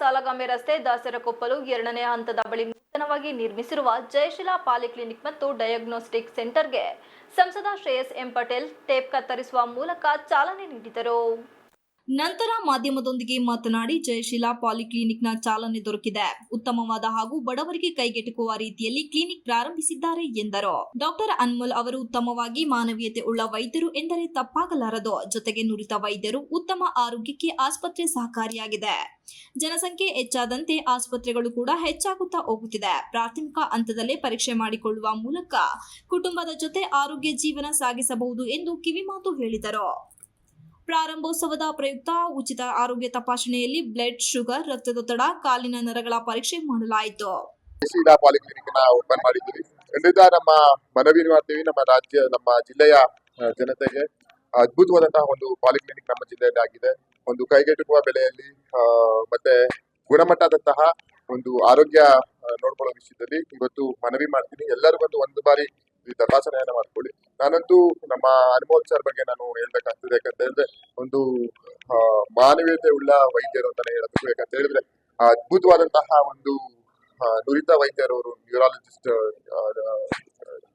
ಸಾಲಗಾಮೆ ರಸ್ತೆ ದಾಸರಕೊಪ್ಪಲು ಎರಡನೇ ಹಂತದ ಬಳಿ ನೂತನವಾಗಿ ನಿರ್ಮಿಸಿರುವ ಜಯಶಿಲಾ ಪಾಲಿಕ್ಲಿನಿಕ್ ಮತ್ತು ಡಯಾಗ್ನೋಸ್ಟಿಕ್ ಸೆಂಟರ್ಗೆ ಸಂಸದ ಶ್ರೇಯಸ್ ಎಂ ಪಟೇಲ್ ಟೇಪ್ ಕತ್ತರಿಸುವ ಮೂಲಕ ಚಾಲನೆ ನೀಡಿದರು. ನಂತರ ಮಾಧ್ಯಮದೊಂದಿಗೆ ಮಾತನಾಡಿ ಜಯಶೀಲ ಪಾಲಿಕ್ಲಿನಿಕ್ನ ಚಾಲನೆ ದೊರಕಿದೆ. ಉತ್ತಮವಾದ ಹಾಗೂ ಬಡವರಿಗೆ ಕೈಗೆಟುಕುವ ರೀತಿಯಲ್ಲಿ ಕ್ಲಿನಿಕ್ ಪ್ರಾರಂಭಿಸಿದ್ದಾರೆ ಎಂದರು. ಡಾಕ್ಟರ್ ಅನ್ಮೋಲ್ ಅವರು ಉತ್ತಮವಾಗಿ ಮಾನವೀಯತೆ ಉಳ್ಳ ವೈದ್ಯರು ಎಂದರೆ ತಪ್ಪಾಗಲಾರದು. ಜೊತೆಗೆ ನುರಿತ ವೈದ್ಯರು ಉತ್ತಮ ಆರೋಗ್ಯಕ್ಕೆ ಆಸ್ಪತ್ರೆ ಸಹಕಾರಿಯಾಗಿದೆ. ಜನಸಂಖ್ಯೆ ಹೆಚ್ಚಾದಂತೆ ಆಸ್ಪತ್ರೆಗಳು ಕೂಡ ಹೆಚ್ಚಾಗುತ್ತಾ ಹೋಗುತ್ತಿದೆ. ಪ್ರಾಥಮಿಕ ಹಂತದಲ್ಲೇ ಪರೀಕ್ಷೆ ಮಾಡಿಕೊಳ್ಳುವ ಮೂಲಕ ಕುಟುಂಬದ ಜೊತೆ ಆರೋಗ್ಯ ಜೀವನ ಸಾಗಿಸಬಹುದು ಎಂದು ಕಿವಿಮಾತು ಹೇಳಿದರು. ಪ್ರಾರಂಭೋತ್ಸವದ ಪ್ರಯುಕ್ತ ಉಚಿತ ಆರೋಗ್ಯ ತಪಾಸಣೆಯಲ್ಲಿ ಬ್ಲಡ್ ಶುಗರ್ ರಕ್ತದೊತ್ತಡ, ಕಾಲಿನ ನರಗಳ ಪರೀಕ್ಷೆ ಮಾಡಲಾಯಿತು. ಓಪನ್ ಮಾಡಿದ್ದೀವಿ. ನಮ್ಮ ಮನವಿ ಮಾಡ್ತೀವಿ. ನಮ್ಮ ರಾಜ್ಯ, ನಮ್ಮ ಜಿಲ್ಲೆಯ ಜನತೆಗೆ ಅದ್ಭುತವಾದಂತಹ ಒಂದು ಪಾಲಿಕ್ಲಿನಿಕ್ ನಮ್ಮ ಜಿಲ್ಲೆಯಲ್ಲಿ ಆಗಿದೆ. ಒಂದು ಕೈಗೆಟುಕುವ ಬೆಲೆಯಲ್ಲಿ ಮತ್ತೆ ಗುಣಮಟ್ಟದಂತಹ ಒಂದು ಆರೋಗ್ಯ ನೋಡ್ಕೊಳ್ಳೋ ವಿಷಯದಲ್ಲಿ ಇವತ್ತು ಮನವಿ ಮಾಡ್ತೀನಿ. ಎಲ್ಲರೂ ಬಂದು ಒಂದು ಬಾರಿ ತಪಾಸಣೆಯನ್ನ ಮಾಡ್ಕೊಳ್ಳಿ. ನಾನಂತೂ ನಮ್ಮ ಅನ್ಮೋಲ್ ಸರ್ ಬಗ್ಗೆ ನಾನು ಹೇಳ್ಬೇಕಾಗ್ತದೆ ಯಾಕಂತ ಹೇಳಿದ್ರೆ ಒಂದು ಮಾನವೀಯತೆ ಉಳ್ಳ ವೈದ್ಯರು ಅಂತಾನೆ ಹೇಳಬೇಕು ಯಾಕಂತ ಹೇಳಿದ್ರೆ ಅದ್ಭುತವಾದಂತಹ ಒಂದು ನುರಿತ ವೈದ್ಯರು ವೈದ್ಯರವರು ನ್ಯೂರಾಲಜಿಸ್ಟ್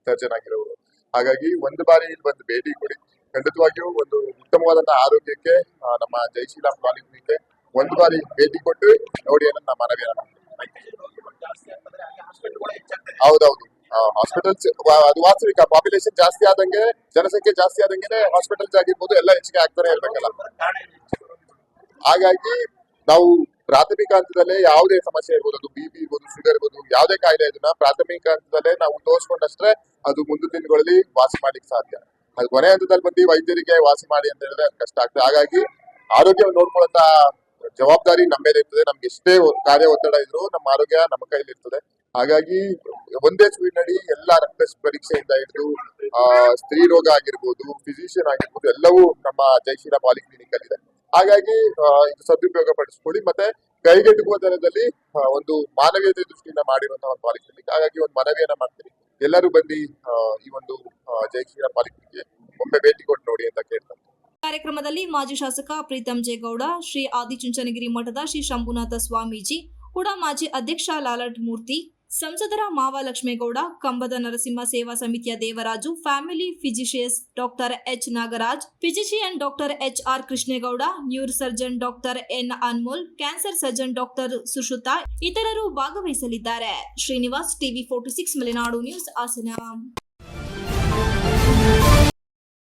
ಸರ್ಜನ್ ಆಗಿರೋರು. ಹಾಗಾಗಿ ಒಂದು ಬಾರಿ ಇಲ್ಲಿ ಬಂದು ಭೇಟಿ ಕೊಡಿ. ಖಂಡಿತವಾಗಿಯೂ ಒಂದು ಉತ್ತಮವಾದಂತಹ ಆರೋಗ್ಯಕ್ಕೆ ನಮ್ಮ ಜಯಶೀಲ ಕಾಲೇಜಿಗೆ ಒಂದು ಬಾರಿ ಭೇಟಿ ಕೊಟ್ಟು ನೋಡಿ ಅನ್ನೋ ಮನವಿ ಮನವಿಯನ್ನ ಹೌದೌದು. ಹಾಸ್ಪಿಟಲ್ಸ್ ಅದು ವಾಸ್ತವಿಕ ಪಾಪ್ಯುಲೇಷನ್ ಜಾಸ್ತಿ ಆದಂಗೆ, ಜನಸಂಖ್ಯೆ ಜಾಸ್ತಿ ಆದಂಗೆ ಹಾಸ್ಪಿಟಲ್ಸ್ ಆಗಿರ್ಬೋದು, ಎಲ್ಲ ಹೆಚ್ಚಿಗೆ ಆಗ್ತಾನೆ ಇರ್ಬೇಕಲ್ಲ. ಹಾಗಾಗಿ, ನಾವು ಪ್ರಾಥಮಿಕ ಹಂತದಲ್ಲೇ ಯಾವುದೇ ಸಮಸ್ಯೆ ಇರ್ಬೋದು, ಅದು ಬಿ ಪಿ ಇರ್ಬೋದು ಶುಗರ್ ಇರ್ಬೋದು, ಯಾವುದೇ ಕಾಯಿಲೆ ಇದನ್ನ ಪ್ರಾಥಮಿಕ ಹಂತದಲ್ಲೇ ನಾವು ತೋರಿಸ್ಕೊಂಡಷ್ಟೇ ಅದು ಮುಂದಿನ ದಿನಗಳಲ್ಲಿ ವಾಸಿ ಮಾಡ್ಲಿಕ್ಕೆ ಸಾಧ್ಯ. ಅದು ಕೊನೆ ಹಂತದಲ್ಲಿ ಬಂದು ವೈದ್ಯರಿಗೆ ವಾಸಿ ಮಾಡಿ ಅಂತ ಹೇಳಿದ್ರೆ ಕಷ್ಟ ಆಗ್ತದೆ. ಹಾಗಾಗಿ ಆರೋಗ್ಯ ನೋಡ್ಕೊಳ್ಳೋಂತ ಜವಾಬ್ದಾರಿ ನಮ್ಮ ಮೇಲೆ ಇರ್ತದೆ. ನಮ್ಗೆ ಎಷ್ಟೇ ಕಾರ್ಯ ಒತ್ತಡ ಇದ್ರು ನಮ್ಮ ಆರೋಗ್ಯ ನಮ್ಮ ಕೈಲಿ ಇರ್ತದೆ ಹಾಗಾಗಿ ಒಂದೇ ಸ್ಪೀಡ್ನಡಿ ಎಲ್ಲ ರಕ್ತ ಪರೀಕ್ಷೆಯಿಂದ ಹಿಡಿದು ಸ್ತ್ರೀ ರೋಗ ಆಗಿರ್ಬೋದು ಫಿಸಿಷಿಯನ್ ಆಗಿರ್ಬೋದು, ಎಲ್ಲವೂ ನಮ್ಮ ಜಯಶೀಲ ಪಾಲಿಕ್ಲಿನಿಕ್ ಅಲ್ಲಿ ಇದೆ ಹಾಗಾಗಿ ಇದು ಸದುಪಯೋಗ ಪಡಿಸ್ಕೊಳ್ಳಿ ಮತ್ತೆ ಕೈಗೆಟುಕುವ ದರದಲ್ಲಿ ಒಂದು ಮಾನವೀಯತೆ ದೃಷ್ಟಿಯಿಂದ ಮಾಡಿರುವಂತಹ ಒಂದು ಪಾಲಿಕ್ಲಿನಿಕ್ ಹಾಗಾಗಿ ಒಂದು ಮನವಿಯನ್ನ ಮಾಡ್ತೀನಿ. ಎಲ್ಲರೂ ಬಂದು ಈ ಒಂದು ಜಯಶೀಲ ಪಾಲಿಕ್ಲಿನಿಕ್ಗೆ ಒಮ್ಮೆ ಭೇಟಿ ಕೊಟ್ಟು ನೋಡಿ ಅಂತ ಕೇಳ್ತಾರೆ ಕಾರ್ಯಕ್ರಮದಲ್ಲಿ ಮಾಜಿ ಶಾಸಕ ಪ್ರೀತಂ ಜೇಗೌಡ, ಶ್ರೀ ಆದಿಚುಂಚನಗಿರಿ ಮಠದ ಶ್ರೀ ಶಂಭುನಾಥ ಸ್ವಾಮೀಜಿ, ಕೂಡ ಮಾಜಿ ಅಧ್ಯಕ್ಷ ಲಾಲಟ್ ಮೂರ್ತಿ ಸಂಸದರ ಮಾವ ಲಕ್ಷ್ಮೇಗೌಡ ಕಂಬದ ನರಸಿಂಹ ಸೇವಾ ಸಮಿತಿಯ Devaraju, family physicians doctor H Nagaraj physician doctor H R Krishnegowda neuro surgeon doctor N Anmol cancer surgeon doctor Sushruta ಇತರರು ಭಾಗವಹಿಸಲಿದ್ದಾರೆ. Srinivas TV forty six Malenadu news Hassan.